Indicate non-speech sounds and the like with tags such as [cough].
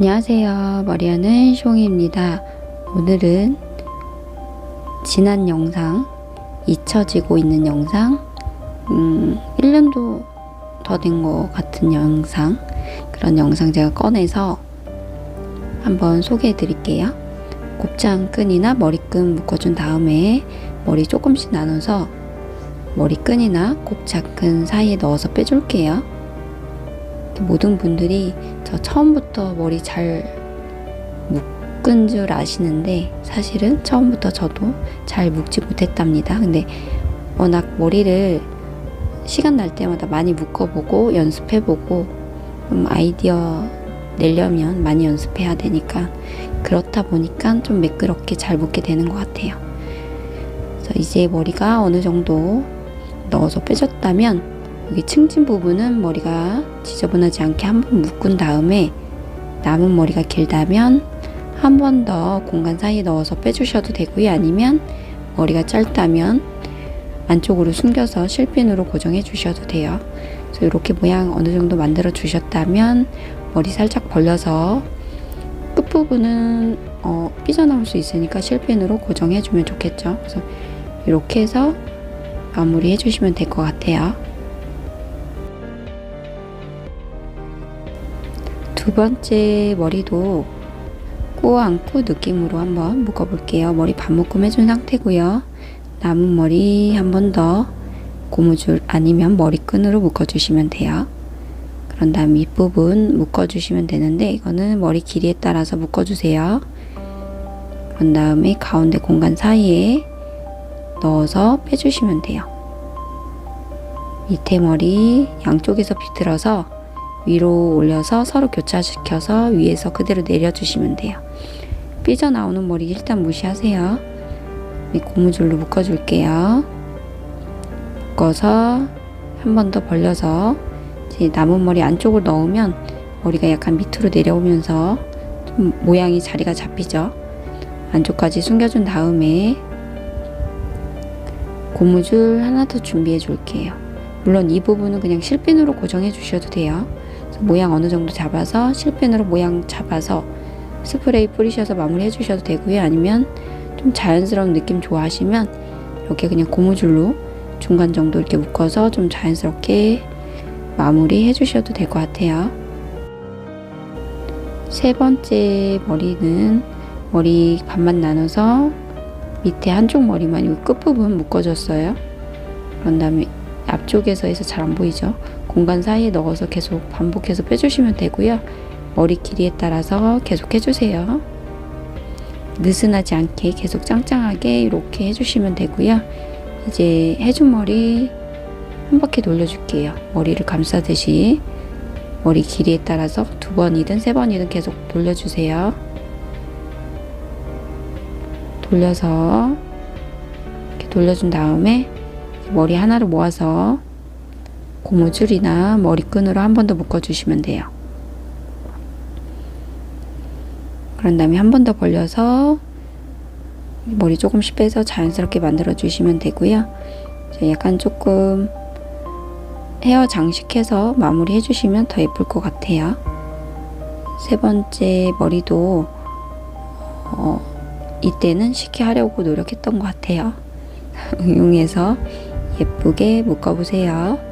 안녕하세요. 머리하는 숑입니다. 오늘은 지난 영상, 잊혀지고 있는 영상, 음, 1년도 더 된 것 같은 영상, 그런 영상 제가 꺼내서 한번 소개해 드릴게요. 곱창끈이나 머리끈 묶어준 다음에 머리 조금씩 나눠서 머리끈이나 곱창끈 사이에 넣어서 빼줄게요. 모든 분들이 저 처음부터 머리 잘 묶은 줄 아시는데 사실은 처음부터 저도 잘 묶지 못했답니다. 근데 워낙 머리를 시간 날 때마다 많이 묶어보고 연습해보고 좀 아이디어 내려면 많이 연습해야 되니까 그렇다 보니까 좀 매끄럽게 잘 묶게 되는 것 같아요. 그래서 이제 머리가 어느 정도 넣어서 빼줬다면 여기 층진 부분은 머리가 지저분하지 않게 한 번 묶은 다음에 남은 머리가 길다면 한 번 더 공간 사이에 넣어서 빼주셔도 되고요. 아니면 머리가 짧다면 안쪽으로 숨겨서 실핀으로 고정해 주셔도 돼요. 그래서 이렇게 모양 어느 정도 만들어 주셨다면 머리 살짝 벌려서 끝부분은 어, 삐져나올 수 있으니까 실핀으로 고정해 주면 좋겠죠. 그래서 이렇게 해서 마무리 해주시면 될 것 같아요. 두 번째 머리도 꼬안고 느낌으로 한번 묶어볼게요. 머리 반 묶음 해준 상태고요. 남은 머리 한 번 더 고무줄 아니면 머리끈으로 묶어주시면 돼요. 그런 다음 윗부분 묶어주시면 되는데 이거는 머리 길이에 따라서 묶어주세요. 그런 다음에 가운데 공간 사이에 넣어서 빼주시면 돼요. 밑에 머리 양쪽에서 비틀어서 위로 올려서 서로 교차시켜서 위에서 그대로 내려주시면 돼요. 삐져나오는 머리 일단 무시하세요. 이 고무줄로 묶어줄게요. 묶어서 한 번 더 벌려서 이제 남은 머리 안쪽으로 넣으면 머리가 약간 밑으로 내려오면서 좀 모양이 자리가 잡히죠. 안쪽까지 숨겨준 다음에 고무줄 하나 더 준비해 줄게요. 물론 이 부분은 그냥 실핀으로 고정해 주셔도 돼요. 모양 어느 정도 잡아서 실핀으로 모양 잡아서 스프레이 뿌리셔서 마무리 해주셔도 되고요. 아니면 좀 자연스러운 느낌 좋아하시면 이렇게 그냥 고무줄로 중간 정도 이렇게 묶어서 좀 자연스럽게 마무리 해주셔도 될 것 같아요. 세 번째 머리는 머리 반만 나눠서 밑에 한쪽 머리만 이 끝부분 묶어줬어요. 그런 다음에 앞쪽에서 해서 잘 안 보이죠? 공간 사이에 넣어서 계속 반복해서 빼주시면 되고요. 머리 길이에 따라서 계속 해주세요. 느슨하지 않게 계속 짱짱하게 이렇게 해주시면 되고요. 이제 해준 머리 한 바퀴 돌려줄게요. 머리를 감싸듯이 머리 길이에 따라서 두 번이든 세 번이든 계속 돌려주세요. 돌려서 이렇게 돌려준 다음에 머리 하나를 모아서 고무줄이나 머리끈으로 한 번 더 묶어주시면 돼요. 그런 다음에 한 번 더 벌려서 머리 조금씩 빼서 자연스럽게 만들어 주시면 되고요. 약간 조금 헤어 장식해서 마무리 해주시면 더 예쁠 것 같아요. 세 번째 머리도 어, 이때는 쉽게 하려고 노력했던 것 같아요. [laughs] 응용해서 예쁘게 묶어보세요.